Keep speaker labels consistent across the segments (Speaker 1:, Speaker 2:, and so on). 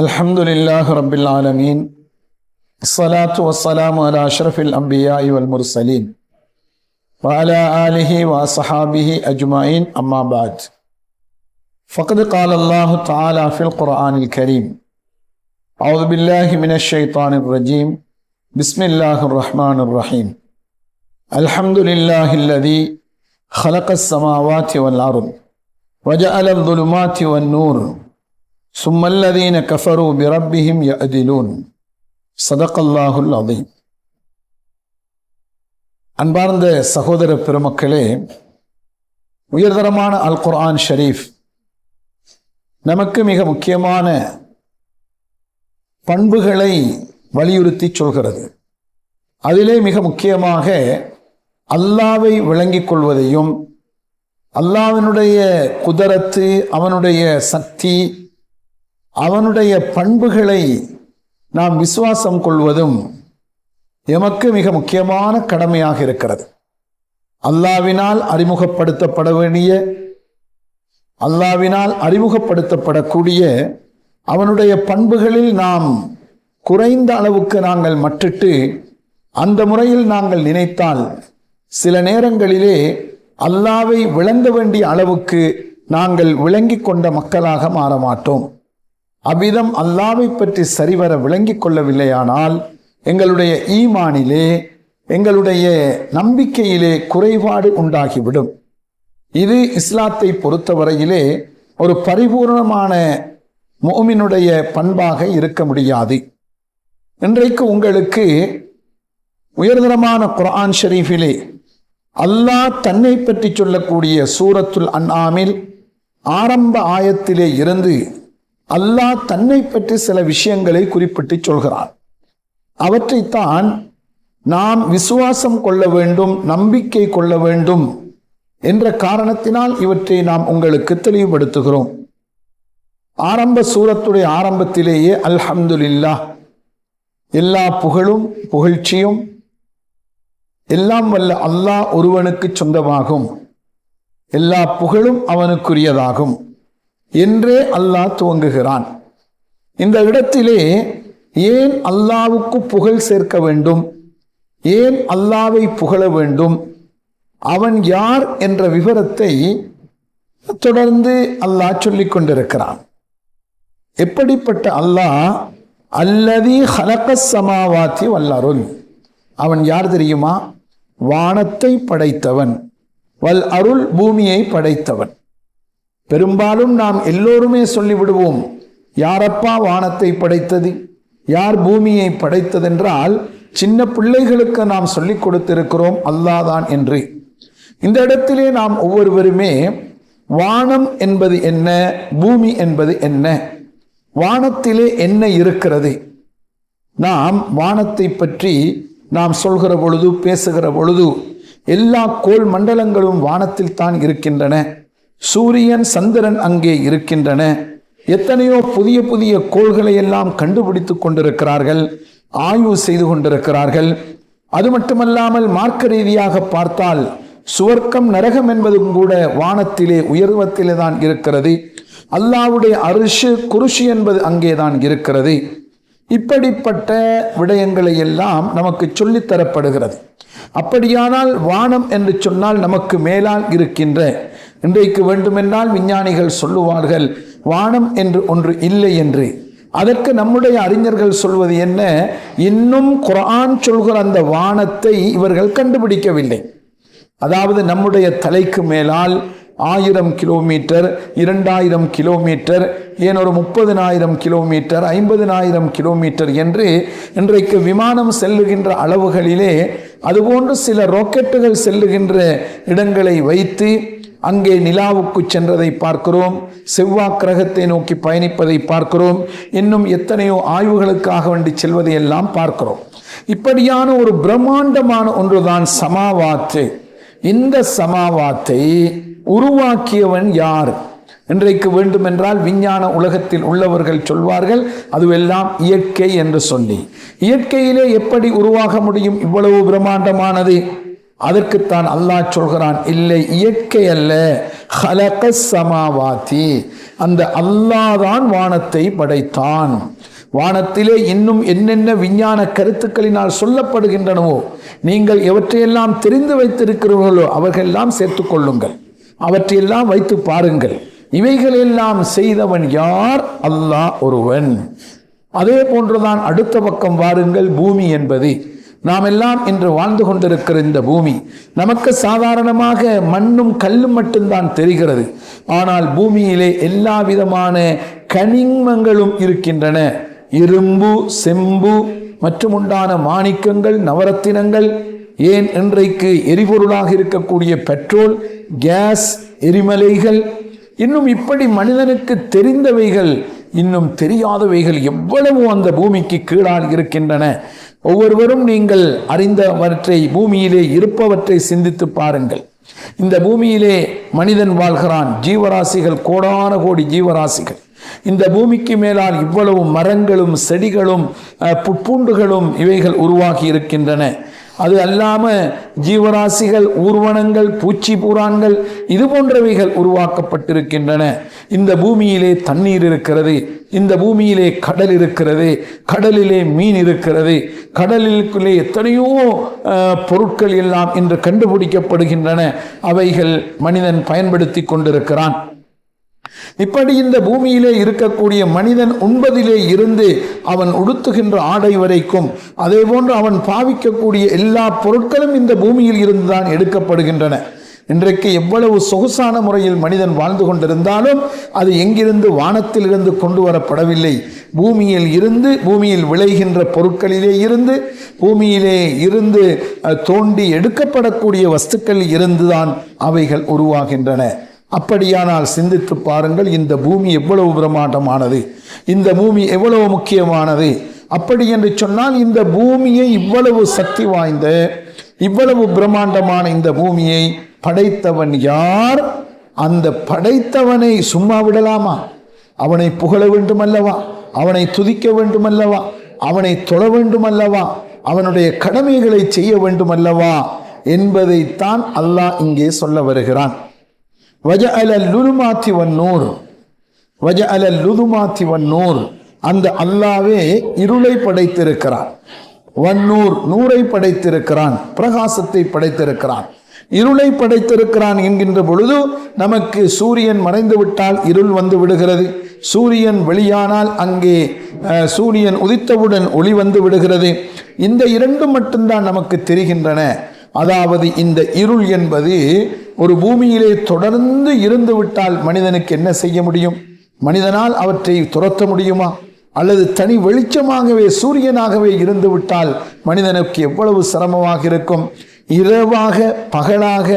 Speaker 1: الحمد لله رب العالمين الصلاة والسلام على أشرف الأنبياء والمرسلين وعلى آله وأصحابه أجمعين أما بعد فقد قال الله تعالى في القرآن الكريم أعوذ بالله من الشيطان الرجيم بسم الله الرحمن الرحيم الحمد لله الذي خلق السماوات والأرض وجعل الظلمات والنور ثم الذين كفروا بربهم يأدلون صدق الله العظيم அன்பார்ந்த சகோதர பெருமக்களே உயர்தரமான அல் குர்ஆன் ஷரீஃப் நமக்கு மிக முக்கியமான பண்புகளை வலியுறுத்தி சொல்கிறது அதிலே மிக முக்கியமாக அல்லாவை விளங்கிக் கொள்வதையும் அல்லாவினுடைய குதரத்து அவனுடைய சக்தி அவனுடைய பண்புகளை நாம் விசுவாசம் கொள்வதும் எமக்கு மிக முக்கியமான கடமையாக இருக்கிறது. அல்லாவினால் அறிமுகப்படுத்தப்பட வேண்டிய அல்லாவினால் அறிமுகப்படுத்தப்படக்கூடிய அவனுடைய பண்புகளில் நாம் குறைந்த அளவுக்கு நாங்கள் மற்றிட்டு அந்த முறையில் நாங்கள் நினைத்தால் சில நேரங்களிலே அல்லாவை விளங்க வேண்டிய அளவுக்கு நாங்கள் விளங்கி கொண்ட மக்களாக மாற மாட்டோம். அவ்விதம் அல்லாவை பற்றி சரிவர விளங்கிக் கொள்ளவில்லையானால் எங்களுடைய ஈமானிலே எங்களுடைய நம்பிக்கையிலே குறைபாடு உண்டாகிவிடும். இது இஸ்லாத்தை பொறுத்தவரையிலே ஒரு பரிபூர்ணமான மோமினுடைய பண்பாக இருக்க முடியாது. இன்றைக்கு உங்களுக்கு உயர்தரமான குரான் ஷெரீஃபிலே அல்லாஹ் தன்னை பற்றி சொல்லக்கூடிய சூரத்துல் அன்ஆமில் ஆரம்ப ஆயத்திலே இருந்து அல்லாஹ் தன்னை பற்றி சில விஷயங்களை குறிப்பிட்டு சொல்கிறார் அவற்றைத்தான் நாம் விசுவாசம் கொள்ள வேண்டும் நம்பிக்கை கொள்ள வேண்டும் என்ற காரணத்தினால் இவற்றை நாம் உங்களுக்கு தெளிவுபடுத்துகிறோம். ஆரம்ப சூரத்துடைய ஆரம்பத்திலேயே அல்ஹம்துலில்லா எல்லா புகழும் புகழ்ச்சியும் எல்லாம் வல்ல அல்லாஹ் ஒருவனுக்கு சொந்தமாகும். எல்லா புகழும் அவனுக்குரியதாகும். என்றே அல்லாஹ் துவங்குகிறான். இந்த இடத்திலே ஏன் அல்லாவுக்கு புகழ் சேர்க்க வேண்டும்? ஏன் அல்லாவை புகழ வேண்டும்? அவன் யார் என்ற விவரத்தை தொடர்ந்து அல்லாஹ் சொல்லிக் கொண்டிருக்கிறான். எப்படிப்பட்ட அல்லாஹ்? அல்லதி ஹலக சமாவாத்தி வல்லருள் அவன் யார் தெரியுமா? வானத்தை படைத்தவன். வல் அருள் பூமியை படைத்தவன். பெரும்பாலும் நாம் எல்லோருமே சொல்லிவிடுவோம் யாரப்பா வானத்தை படைத்தது? யார் பூமியை படைத்ததென்றால் சின்ன பிள்ளைகளுக்கு நாம் சொல்லிக் கொடுத்திருக்கிறோம் அல்லாதான் என்று. இந்த இடத்திலே நாம் ஒவ்வொருவருமே வானம் என்பது என்ன? பூமி என்பது என்ன? வானத்திலே என்ன இருக்கிறது? நாம் வானத்தை பற்றி நாம் சொல்கிற பொழுது பேசுகிற பொழுது எல்லா கோள் மண்டலங்களும் வானத்தில் தான் இருக்கின்றன. சூரியன் சந்திரன் அங்கே இருக்கின்றன. எத்தனையோ புதிய புதிய கோள்களை எல்லாம் கண்டுபிடித்து கொண்டிருக்கிறார்கள் ஆய்வு செய்து கொண்டிருக்கிறார்கள். அது மட்டுமல்லாமல் மார்க்க ரீதியாக பார்த்தால் சுவர்க்கம் நரகம் என்பதும் கூட வானத்திலே உயர்வத்திலே தான் இருக்கிறது. அல்லாவுடைய அரிசு குருஷி என்பது அங்கேதான் இருக்கிறது. இப்படிப்பட்ட விடயங்களை எல்லாம் நமக்கு சொல்லித்தரப்படுகிறது அப்படியானால் வானம் என்று சொன்னால் நமக்கு மேலால் இருக்கின்ற இன்றைக்கு வேண்டுமென்றால் விஞ்ஞானிகள் சொல்லுவார்கள் வானம் என்று ஒன்று இல்லை என்று. அதற்கு நம்முடைய அறிஞர்கள் சொல்வது என்ன? இன்னும் குரான் சொல்கிற அந்த வானத்தை இவர்கள் கண்டுபிடிக்கவில்லை. அதாவது நம்முடைய தலைக்கு மேலால் ஆயிரம் கிலோமீட்டர் இரண்டாயிரம் கிலோமீட்டர் ஏன் ஒரு முப்பதினாயிரம் கிலோமீட்டர் ஐம்பதினாயிரம் கிலோமீட்டர் என்று இன்றைக்கு விமானம் செல்லுகின்ற அளவுகளிலே அதுபோன்று சில ராக்கெட்டுகள் செல்லுகின்ற இடங்களை வைத்து அங்கே நிலாவுக்கு சென்றதை பார்க்கிறோம். செவ்வாய் கிரகத்தை நோக்கி பயணிப்பதை பார்க்கிறோம். இன்னும் எத்தனையோ ஆய்வுகளுக்காக வேண்டி செல்வதை எல்லாம் பார்க்கிறோம். இப்படியான ஒரு பிரம்மாண்டமான ஒன்றுதான் சமாவாத்து. இந்த சமாவாத்தை உருவாக்கியவன் யார்? இன்றைக்கு வேண்டுமென்றால் விஞ்ஞான உலகத்தில் உள்ளவர்கள் சொல்வார்கள் அதுவெல்லாம் இயற்கை என்று சொல்லி. இயற்கையிலே எப்படி உருவாக முடியும்? இவ்வளவு பிரம்மாண்டமானது. அதற்குத்தான் அல்லாஹ் சொல்கிறான் இல்லை இயற்கை அல்ல. ஹலக சமாவாத்தி. அந்த அல்லாஹ் தான் வானத்தை படைத்தான். வானத்திலே இன்னும் என்னென்ன விஞ்ஞான கருத்துக்களினால் சொல்லப்படுகின்றனவோ நீங்கள் எவற்றையெல்லாம் தெரிந்து வைத்திருக்கிறீர்களோ அவர்களெல்லாம் சேர்த்துக்கொள்ளுங்கள் அவற்றையெல்லாம் வைத்து பாருங்கள். இவைகளெல்லாம் செய்தவன் யார்? அல்லாஹ் ஒருவன். அதே போன்றுதான் அடுத்த பக்கம் வாருங்கள் பூமி என்பது. நாம் எல்லாம் இன்று வாழ்ந்து கொண்டிருக்கிற இந்த பூமி நமக்கு சாதாரணமாக மண்ணும் கல்லும் மட்டும்தான் தெரிகிறது. ஆனால் பூமியிலே எல்லா விதமான கனிமங்களும் இருக்கின்றன. இரும்பு செம்பு மற்றும் உண்டான மாணிக்கங்கள் நவரத்தினங்கள் ஏன் இன்றைக்கு எரிபொருளாக இருக்கக்கூடிய பெட்ரோல் கேஸ் எரிமலைகள் இன்னும் இப்படி மனிதனுக்கு தெரிந்தவைகள் இன்னும் தெரியாதவைகள் எவ்வளவு அந்த பூமிக்கு கீழால் இருக்கின்றன. ஒவ்வொருவரும் நீங்கள் அறிந்தவற்றை பூமியிலே இருப்பவற்றை சிந்தித்து பாருங்கள். இந்த பூமியிலே மனிதன் வாழ்கிறான். ஜீவராசிகள் கோடான கோடி ஜீவராசிகள். இந்த பூமிக்கு மேலால் இவ்வளவு மரங்களும் செடிகளும் புப்பூண்டுகளும் புற்பூண்டுகளும் இவைகள் உருவாகி இருக்கின்றன. அது அல்லாமல் ஜீவராசிகள் ஊர்வனங்கள் பூச்சி பூரான்கள் இது போன்றவைகள் உருவாக்கப்பட்டிருக்கின்றன. இந்த பூமியிலே தண்ணீர் இருக்கிறது இந்த பூமியிலே கடல் இருக்கிறது கடலிலே மீன் இருக்கிறது கடலுக்குள்ளே எத்தனையோ பொருட்கள் எல்லாம் இன்று கண்டுபிடிக்கப்படுகின்றன. அவைகள் மனிதன் பயன்படுத்தி கொண்டிருக்கிறான். இப்படி இந்த பூமியிலே இருக்கக்கூடிய மனிதன் உண்பதிலே இருந்து அவன் உடுத்துகின்ற ஆடை வரைக்கும் அதே போன்று அவன் பாவிக்கக்கூடிய எல்லா பொருட்களும் இந்த பூமியில் இருந்துதான் எடுக்கப்படுகின்றன. இன்றைக்கு எவ்வளவு சொகுசான முறையில் மனிதன் வாழ்ந்து கொண்டிருந்தாலும் அது எங்கிருந்து வானத்திலிருந்து கொண்டு வரப்படவில்லை. பூமியில் இருந்து பூமியில் விளைகின்ற பொருட்களிலே இருந்து பூமியிலே இருந்து தோண்டி எடுக்கப்படக்கூடிய வஸ்துக்கள் இருந்துதான் அவைகள் உருவாகின்றன. அப்படியானால் சிந்தித்து பாருங்கள் இந்த பூமி எவ்வளவு பிரமாண்டமானது இந்த பூமி எவ்வளவு முக்கியமானது. அப்படி என்று சொன்னால் இந்த பூமியை இவ்வளவு சக்தி வாய்ந்த இவ்வளவு பிரம்மாண்டமான இந்த பூமியை படைத்தவன் யார்? அந்த படைத்தவனை சும்மா விடலாமா? அவனை புகழ வேண்டுமல்லவா? அவனை துதிக்க வேண்டுமல்லவா? அவனை தொழ வேண்டுமல்லவா? அவனுடைய கடமைகளை செய்ய வேண்டுமல்லவா? என்பதைத்தான் அல்லாஹ் இங்கே சொல்ல வருகிறான். வஜுமாத்தி வன் நூறு. வன்னூர் வஜஅல லுதுமாத்தி வன்னூர் அந்த அல்லாவே இருளை படைத்திருக்கிறான். வன்னூர் நூரை படைத்திருக்கிறான். பிரகாசத்தை படைத்திருக்கிறான். இருளை படைத்திருக்கிறான் என்கின்ற பொழுது நமக்கு சூரியன் மறைந்து விட்டால் இருள் வந்து விடுகிறது. சூரியன் வெளியானால் அங்கே சூரியன் உதித்தவுடன் ஒளி வந்து விடுகிறது. இந்த இரண்டும் மட்டும்தான் நமக்கு தெரிகின்றன. அதாவது இந்த இருள் என்பது ஒரு பூமியிலே தொடர்ந்து இருந்துவிட்டால் மனிதனுக்கு என்ன செய்ய முடியும்? மனிதனால் அவற்றை துரத்த முடியுமா? அல்லது தனி வெளிச்சமாகவே சூரியனாகவே இருந்துவிட்டால் மனிதனுக்கு எவ்வளவு சிரமமாக இருக்கும்? இரவாக பகலாக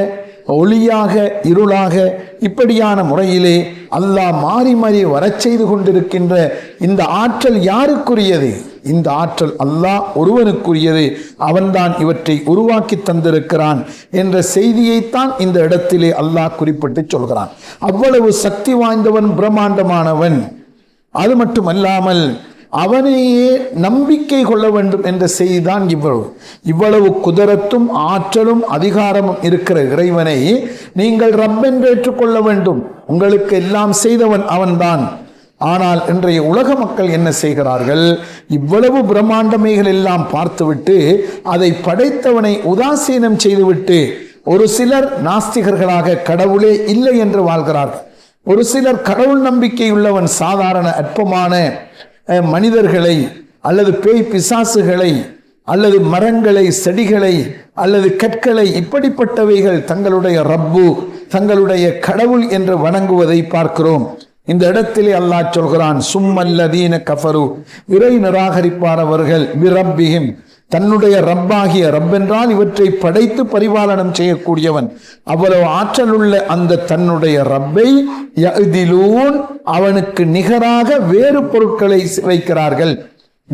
Speaker 1: ஒளியாக இருளாக இப்படியான முறையிலே அல்லாஹ் மாறி மாறி வரச் செய்து கொண்டிருக்கின்ற இந்த ஆற்றல் யாருக்குரியது? இந்த ஆற்றல் அல்லாஹ் ஒருவனுக்குரியது. அவன்தான் இவற்றை உருவாக்கி தந்திருக்கிறான் என்ற செய்தியைத்தான் இந்த இடத்திலே அல்லாஹ் குறிப்பிட்டு சொல்கிறான். அவ்வளவு சக்தி வாய்ந்தவன் பிரம்மாண்டமானவன். அது மட்டுமல்லாமல் அவனையே நம்பிக்கை கொள்ள வேண்டும் என்ற செய்திதான் இவ்வளவு. இவ்வளவு குதிரத்தும் ஆற்றலும் அதிகாரமும் இருக்கிற இறைவனை நீங்கள் ரப்பென்று ஏற்றுக்கொள்ள வேண்டும். உங்களுக்கு எல்லாம் செய்தவன் அவன்தான். ஆனால் இன்றைய உலக மக்கள் என்ன செய்கிறார்கள்? இவ்வளவு பிரம்மாண்டமைகள் எல்லாம் பார்த்துவிட்டு அதை படைத்தவனை உதாசீனம் செய்துவிட்டு ஒரு சிலர் நாஸ்திகர்களாக கடவுளே இல்லை என்று வாழ்கிறார்கள். ஒரு சிலர் கடவுள் நம்பிக்கை உள்ளவன் சாதாரண அற்பமான மனிதர்களை அல்லது பேய் பிசாசுகளை அல்லது மரங்களை செடிகளை அல்லது கற்களை இப்படிப்பட்டவைகள் தங்களுடைய ரப்பு தங்களுடைய கடவுள் என்று வணங்குவதை பார்க்கிறோம். இந்த இடத்திலே அல்லாஹ் சொல்கிறான் சும்மல்லதீன கஃபரு. விரை நிராகரிப்பானவர்கள் விரப்பிகிம் தன்னுடைய ரப்பாகிய ரப்பென்றால் இவற்றை படைத்து பரிபாலனம் செய்யக்கூடியவன். அவ்வளவு ஆற்றலுள்ள அந்த தன்னுடைய ரப்பை யஅ்திலூன் அவனுக்கு நிகராக வேறு பொருட்களை வைக்கிறார்கள்.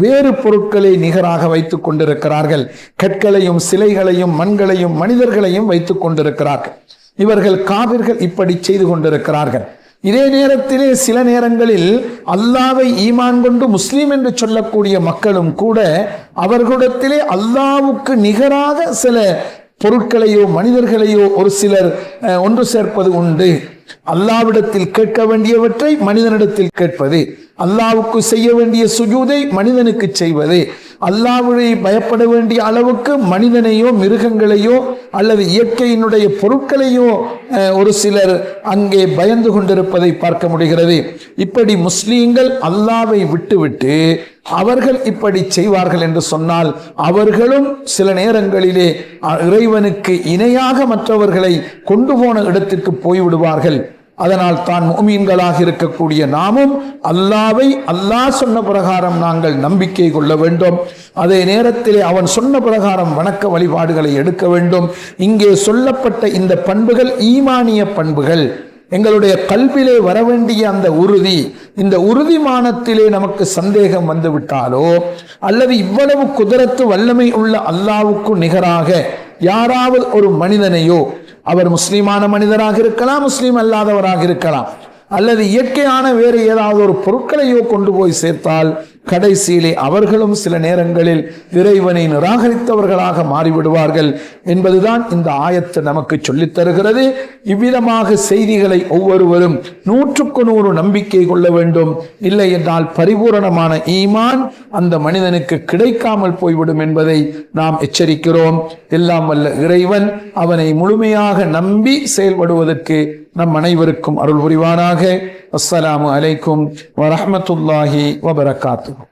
Speaker 1: வேறு பொருட்களை நிகராக வைத்துக் கொண்டிருக்கிறார்கள். கற்களையும் சிலைகளையும் மண்களையும் மனிதர்களையும் வைத்துக் கொண்டிருக்கிறார்கள். இவர்கள் காவிர்கள் இப்படி செய்து கொண்டிருக்கிறார்கள். இதே நேரத்திலே சில நேரங்களில் அல்லாவை ஈமான் கொண்டு முஸ்லீம் என்று சொல்லக்கூடிய மக்களும் கூட அவர்களிடத்திலே அல்லாவுக்கு நிகராக சில பொருட்களையோ மனிதர்களையோ ஒரு சிலர் ஒன்று சேர்ப்பது உண்டு. அல்லாவிடத்தில் கேட்க வேண்டியவற்றை மனிதனிடத்தில் கேட்பது. அல்லாவுக்கு செய்ய வேண்டிய சுஜூதை மனிதனுக்கு செய்வது. அல்லாவுடைய பயப்பட வேண்டிய அளவுக்கு மனிதனையோ மிருகங்களையோ அல்லது இயற்கையினுடைய பொருட்களையோ ஒரு சிலர் அங்கே பயந்து கொண்டிருப்பதை பார்க்க முடிகிறது. இப்படி முஸ்லீம்கள் அல்லாவை விட்டுவிட்டு அவர்கள் இப்படி செய்வார்கள் என்று சொன்னால் அவர்களும் சில நேரங்களிலே இறைவனுக்கு இணையாக மற்றவர்களை கொண்டு போன இடத்திற்கு போய்விடுவார்கள். அதனால் தான் மோமீன்களாக இருக்கக்கூடிய நாமும் அல்லாவை அல்லாஹ் சொன்ன பிரகாரம் நாங்கள் நம்பிக்கை கொள்ள வேண்டும். அதே நேரத்திலே அவன் சொன்ன பிரகாரம் வணக்க வழிபாடுகளை எடுக்க வேண்டும். இங்கே சொல்லப்பட்ட இந்த பண்புகள் ஈமானிய பண்புகள். எங்களுடைய கல்விலே வர வேண்டிய அந்த உறுதி இந்த உறுதிமானத்திலே நமக்கு சந்தேகம் வந்துவிட்டாலோ அல்லது இவ்வளவு குதிரத்து வல்லமை உள்ள அல்லாவுக்கு நிகராக யாராவது ஒரு மனிதனையோ அவர் முஸ்லீமான மனிதராக இருக்கலாம் முஸ்லீம் அல்லாதவராக இருக்கலாம். அல்லது இயற்கையான வேறு ஏதாவது ஒரு பொருட்களையோ கொண்டு போய் சேர்த்தால் கடைசியிலே அவர்களும் சில நேரங்களில் இறைவனை நிராகரித்தவர்களாக மாறிவிடுவார்கள் என்பதுதான் இந்த ஆயத்தை நமக்கு சொல்லித் தருகிறது. இவ்விதமாக செய்திகளை ஒவ்வொருவரும் நூற்றுக்கு நூறு நம்பிக்கை கொள்ள வேண்டும். இல்லை என்றால் பரிபூரணமான ஈமான் அந்த மனிதனுக்கு கிடைக்காமல் போய்விடும் என்பதை நாம் எச்சரிக்கிறோம். எல்லாம் வல்ல இறைவன் அவனை முழுமையாக நம்பி செயல்படுவதற்கு நம் அனைவருக்கும் அருள் புரிவானாக அஸ்ஸலாமு அலைக்கும் வரஹ்மத்துல்லாஹி வபரகாத்துஹு